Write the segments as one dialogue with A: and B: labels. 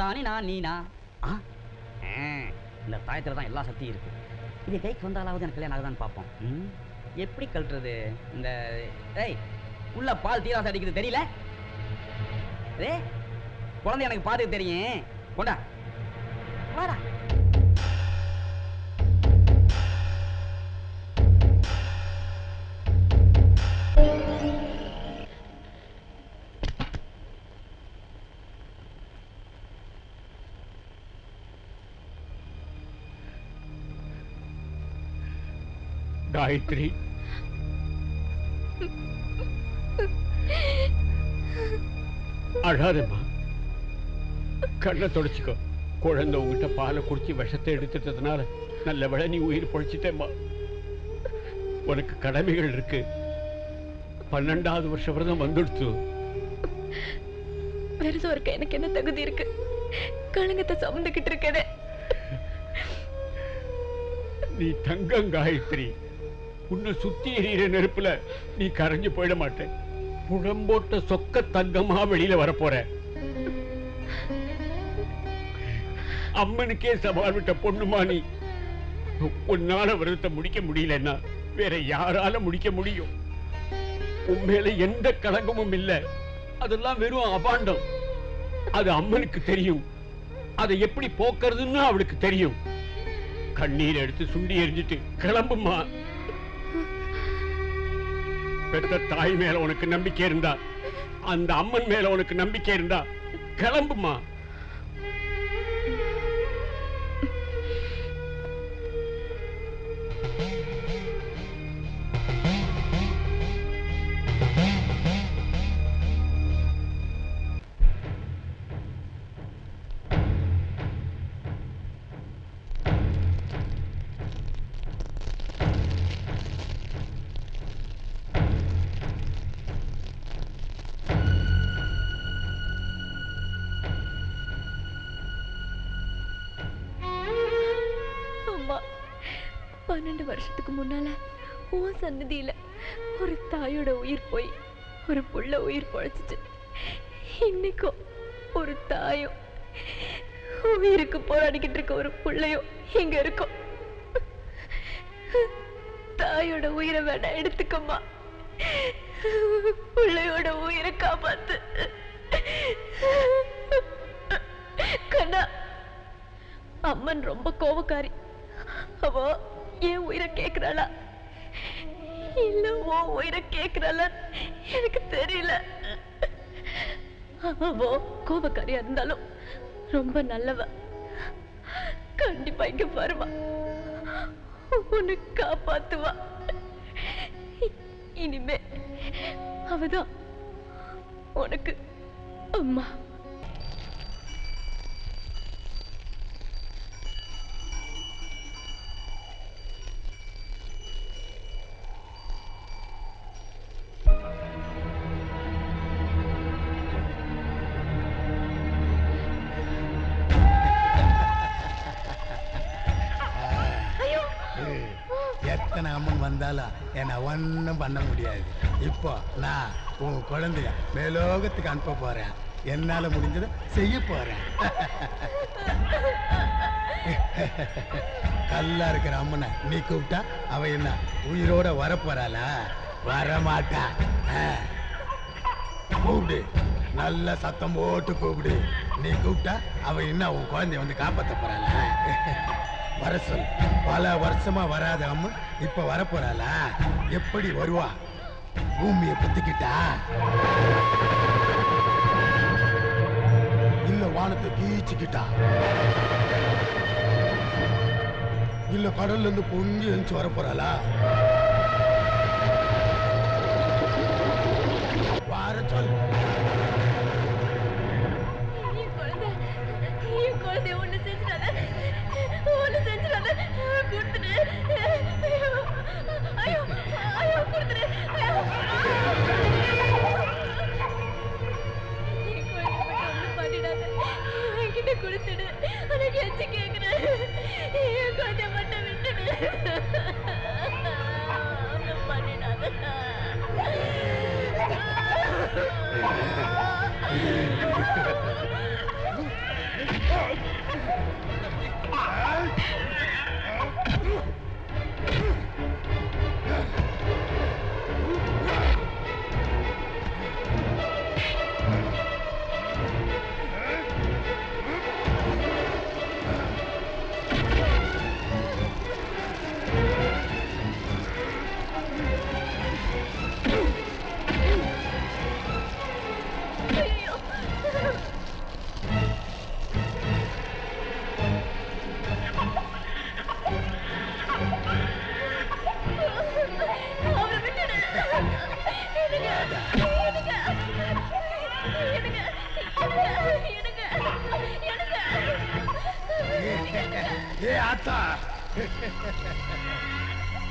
A: தானி நான் நீனா? இந்த தாயத்தில் தான் எல்லா சக்தியும் இருக்கு. இது கைக்கு வந்தாலாவது எனக்கு கல்யாணம் ஆகுதான்னு பார்ப்போம். எப்படி கழட்டுறது? இந்த ஏய் உள்ள பால் தீராசம் அடிக்குது தெரியல? ஏ குழந்தை எனக்கு பார்த்துக்க தெரியும். கொண்டா. வாடா.
B: காயத்ரி. அழாதம்மா. கண்ணை தொடச்சிக்கோ. குழந்தை உங்ககிட்ட பாலை குடிச்சு விஷத்தை எடுத்துட்டதுனால நல்ல வேளை நீ உயிர் பொழைச்சிட்டேம்மா. உனக்கு கடமைகள் இருக்கு. பன்னெண்டாவது வருஷம் விரதம் வந்துடுத்து
C: விரதம் இருக்க எனக்கு என்ன தகுதி இருக்கு. கலங்கத்தை சுமந்துக்கிட்டு இருக்கேனே.
B: நீ தங்கம் காயத்ரி. உன்னை சுத்தி எறிகிற நெருப்புல நீ கரைஞ்சு போயிட மாட்டேன். புழம்போட்ட சொக்க தங்கமா வெளியில வரப்போற. அம்மனுக்கே சவால் விட்ட பொண்ணுமா நீ? உன்னால விரதத்தை முடிக்க முடியலன்னா வேற யாரால முடிக்க முடியும்? உண்மையில எந்த கலங்கமும் இல்ல. அதெல்லாம் வெறும் அபாண்டம். அது அம்மனுக்கு தெரியும். அதை எப்படி போக்குறதுன்னு அவளுக்கு தெரியும். கண்ணீர் எடுத்து சுண்டி எரிஞ்சிட்டு கிளம்புமா? பெத்த தாய் மேல உனக்கு நம்பிக்கை இருந்தா அந்த அம்மன் மேல உனக்கு நம்பிக்கை இருந்தா கிளம்புமா?
C: பன்னெண்டு வருஷத்துக்கு முன்னால உன் சன்னதியில ஒரு தாயோட உயிர் போய் ஒரு புள்ள உயிர் பொழைச்சிச்சு. இன்னைக்கும் ஒரு தாயும் உயிருக்கு போராடிக்கிட்டு இருக்க ஒரு புள்ளையும் இங்க இருக்கும். தாயோட உயிரை வேணா எடுத்துக்கம்மா. பிள்ளையோட உயிரை காப்பாத்து. கண்ணா அம்மன் ரொம்ப கோபக்காரி அவ என் உயிரை கேட்கிறாளா இல்ல ஓ உயிரை கேட்கிறாளா எனக்கு தெரியல. அவ கோபக்காரியா இருந்தாலும் ரொம்ப நல்லவ. கண்டிப்பா இங்க வருவா. உன்னை காப்பாத்துவா. இனிமே அவதான் உனக்கு அம்மா.
D: எத்தனை அம்மன் வந்தாலும் என்னை ஒன்றும் பண்ண முடியாது. இப்போ நான் உன் குழந்தைய மேலோகத்துக்கு அனுப்ப போறேன். என்னால முடிஞ்சதை செய்ய போறேன். கல்லா இருக்கிற அம்மனை நீ கூப்பிட்டா அவ என்ன உயிரோட வரப்போறாளா? வரமாட்டா. கூப்பிடு. நல்ல சத்தம் போட்டு கூப்பிடு. நீ கூப்பிட்டா அவ என்ன உன் குழந்தைய வந்து காப்பாற்ற போறாளா? வர சொல். பல வருஷமா வராத அம்மா இப்ப வரப்போறாளா? எப்படி வருவா? பூமியை பத்திக்கிட்டா? இல்ல வானத்தை கீச்சுக்கிட்டா? இல்ல கடல்ல இருந்து பொங்கி எழுந்து வர போறாளா வார சொல்.
C: குழந்தை. ஒண்ணு செஞ்சுட்டாதான் ஒண்ணு செஞ்சிடாத. கொடுத்துடு. ஐயோ. ஐயோ. கொடுத்துடு. பண்ணிடாத என்கிட்ட கொடுத்துடு. உனக்கு எச்சு கேக்குறேன்.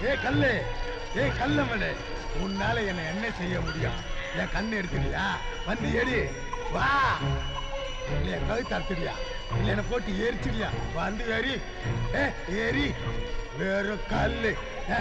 D: ஏ கல்லு ஏ கல்லமனு உன்னால என்ன என்ன செய்ய முடியும்? என் கண்ணு எடுத்துறியா வந்து ஏறி வா. இல்லையா கழுத்து அறுத்துறியா இல்ல என்ன போட்டு எரிச்சிடியா வந்து ஏறி. ஏ ஏறி. வெறும் கல்லு. ஏ.